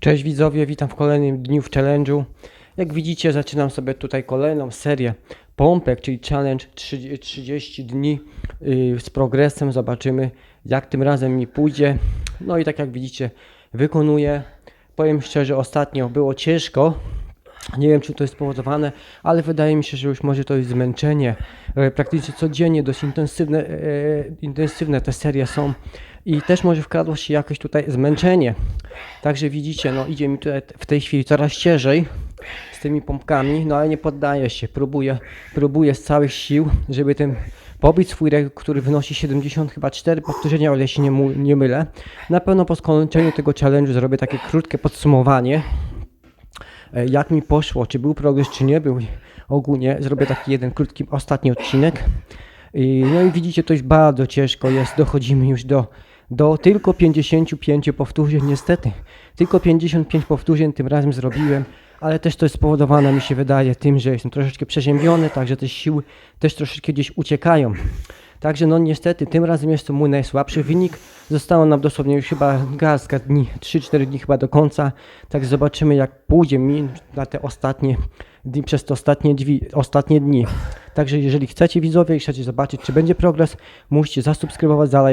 Cześć widzowie, witam w kolejnym dniu w challenge'u. Jak widzicie, zaczynam sobie tutaj kolejną serię pompek, czyli challenge 30 30 dni yy, z progresem. Zobaczymy, jak tym razem mi pójdzie. No i tak jak widzicie, wykonuję. Powiem szczerze, ostatnio było ciężko. Nie wiem, czy to jest spowodowane, ale wydaje mi się, że już może to jest zmęczenie. E, Praktycznie codziennie dość intensywne, e, intensywne te serie są i też może wkradło się jakieś tutaj zmęczenie. Także widzicie, no idzie mi tutaj w tej chwili coraz ciężej z tymi pompkami, no ale nie poddaję się. Próbuję, próbuję z całych sił, żeby ten pobić swój rekord, który wynosi 70 chyba 4 powtórzenia, o ile się nie, nie mylę. Na pewno po skończeniu tego challenge'u zrobię takie krótkie podsumowanie e, jak mi poszło, czy był progres, czy nie był. Ogólnie zrobię taki jeden krótki, ostatni odcinek. No i widzicie, to już bardzo ciężko jest. Dochodzimy już do, do tylko 55 powtórzeń, niestety. Tylko 55 powtórzeń tym razem zrobiłem, ale też to jest spowodowane, mi się wydaje, tym, że jestem troszeczkę przeziębiony, także te siły też troszeczkę gdzieś uciekają. Także no niestety, tym razem jest to mój najsłabszy wynik. Zostało nam dosłownie już chyba garstka dni, 3-4 dni chyba do końca. Tak zobaczymy jak pójdzie mi na te ostatnie dni, przez te ostatnie, drzwi, ostatnie dni. Także jeżeli chcecie widzowie i chcecie zobaczyć czy będzie progres, musicie zasubskrybować, zalajkować.